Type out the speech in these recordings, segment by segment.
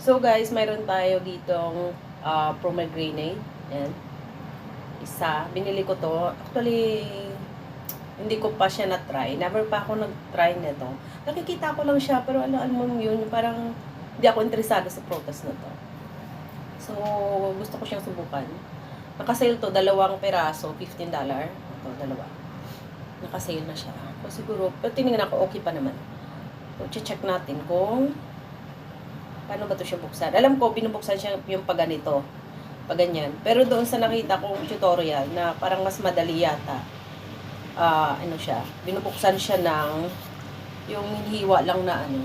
So guys, mayroon tayo ditong uh, pomegranate. Yan. Isa. Binili ko to. Actually, hindi ko pa siya na-try. Never pa ako nag-try nito. Nakikita ko lang siya, pero ano, alam mo yun, parang hindi ako interesado sa prutas na to. So, gusto ko siyang subukan. Nakasale to, dalawang peraso, $15. Ito, dalawa. Nakasale na siya. So, siguro, pero tinignan ako, okay pa naman. So, check natin kung paano ba to siya buksan. Alam ko, binubuksan siya yung pag ganito. Pag ganyan. Pero doon sa nakita kong tutorial na parang mas madali yata. ah ano siya, binubuksan siya ng yung hiwa lang na ano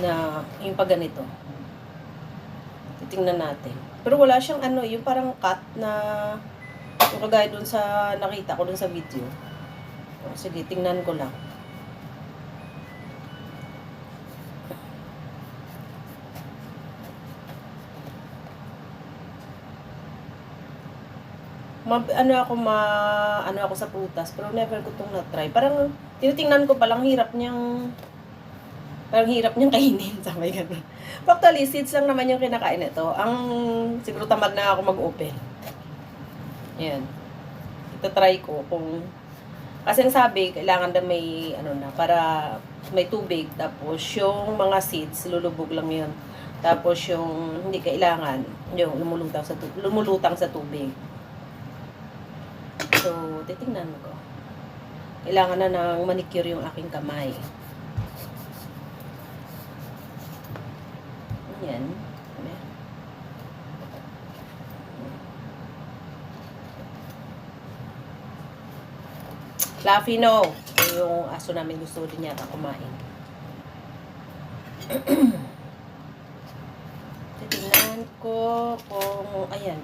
na yung pag ganito. Titingnan natin. Pero wala siyang ano, yung parang cut na yung kagaya dun sa nakita ko dun sa video. Sige, tingnan ko lang. Ma, ano ako ma ano ako sa prutas pero never ko tong na-try. Parang tinitingnan ko palang hirap niyang parang hirap niyang kainin sa may ganun. Actually, seeds lang naman yung kinakain nito. Ang siguro tamad na ako mag-open. Yan. Ito try ko kung kasi ang sabi, kailangan na may ano na para may tubig tapos yung mga seeds lulubog lang 'yun. Tapos yung hindi kailangan yung lumulutang sa tubig, lumulutang sa tubig. Titingnan ko. Kailangan na ng manicure yung aking kamay. Yan. Fluffy no. Yung aso namin gusto din yata kumain. Titingnan ko kung, ayan.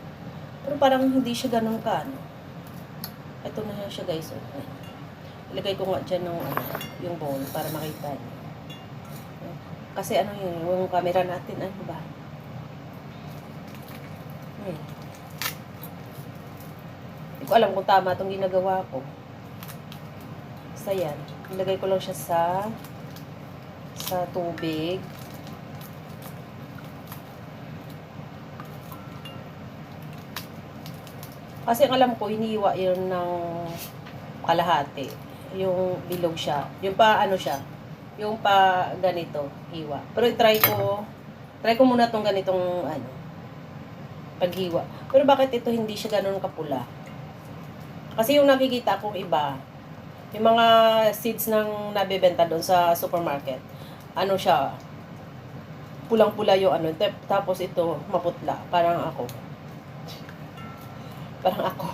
Pero parang hindi siya ganun ka, ano. Ito na siya guys. Oh. Ilagay ko nga dyan ng, ano, yung bowl para makita. Kasi ano yun, yung camera natin, ano ba? Ayan. Hindi ko alam kung tama itong ginagawa ko. Basta yan. Ilagay ko lang siya sa sa tubig. Kasi ang alam ko, hiniwa yun ng kalahati. Yung bilog siya. Yung pa, ano siya, yung pa ganito, hiwa. Pero try ko, try ko muna tong ganitong, ano, paghiwa. Pero bakit ito hindi siya ganun kapula? Kasi yung nakikita kong iba, yung mga seeds ng nabebenta doon sa supermarket, ano siya, pulang-pula yung ano, tap- tapos ito, maputla, parang ako. Parang ako.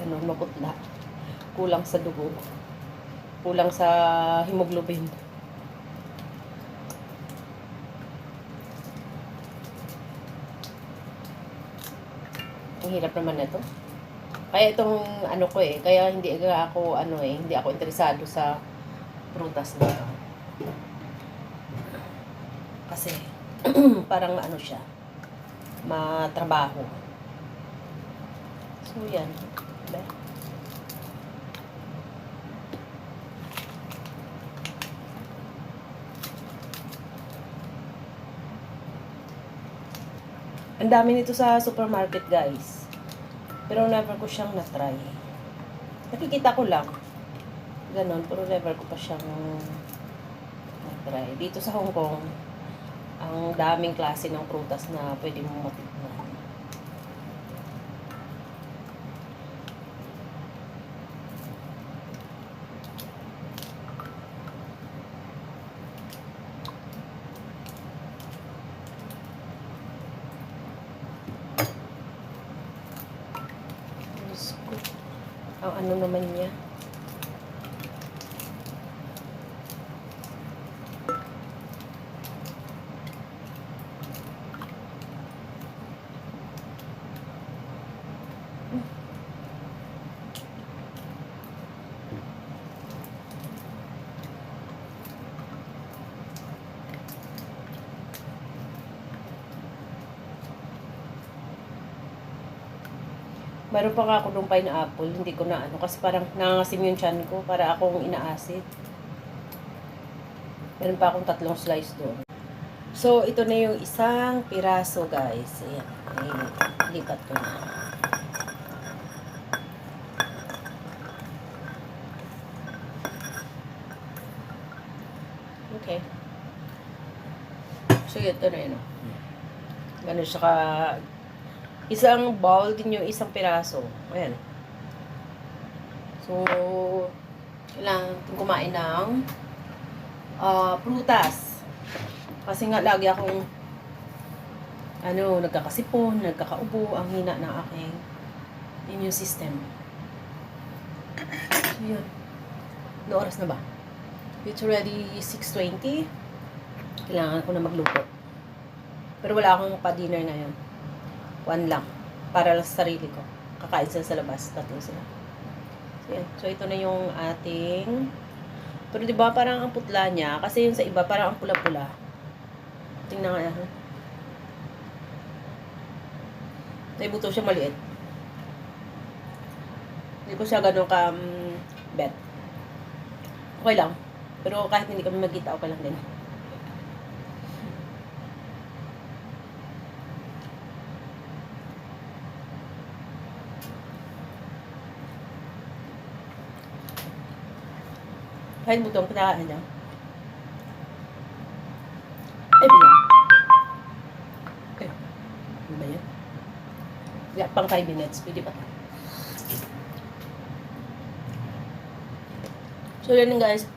Ganun, maputla. Kulang sa dugo. Kulang sa hemoglobin. Ang hirap naman na ito. Kaya itong ano ko eh, kaya hindi ako ano eh, hindi ako interesado sa prutas na ito. Kasi parang ano siya, matrabaho. So yan. Diba? Ang dami nito sa supermarket guys. Pero never ko siyang na-try. Nakikita ko lang. Ganon, pero never ko pa siyang na-try. Dito sa Hong Kong, ang daming klase ng prutas na pwede mo matikman. Diyos ko. Ang ano naman niya. Meron pa nga ako nung pineapple, hindi ko na ano, kasi parang nangangasim yung chan ko para akong inaasid. Meron pa akong tatlong slice doon. So, ito na yung isang piraso, guys. Ayan. Ay, lipat ko na. Okay. So, ito na yun. oh. Ganun siya ka... Isang bowl din yung isang piraso. Ayan. So, kailangan kumain ng ah, prutas. Kasi nga lagi akong ano, nagkakasipon, nagkakaubo, ang hina ng aking immune system. So, yun. No oras na ba? It's already 6.20. Kailangan ko na magluto. Pero wala akong pa-dinner ngayon. One lang. Para lang sa sarili ko. Kakain sila sa labas. Tatlo sila. So, yan. So, ito na yung ating... Pero di ba parang ang putla niya. Kasi yung sa iba parang ang pula-pula. Tingnan nga yan. Naibuto siya maliit. Hindi ko siya ganun ka um, bet. Okay lang. Pero kahit hindi kami magkita, okay lang din. Kahit butong pinakain niya. Ay, bilang. Okay. Ano ba yan? Yeah, pang 5 minutes. Pwede pa. So, yun guys.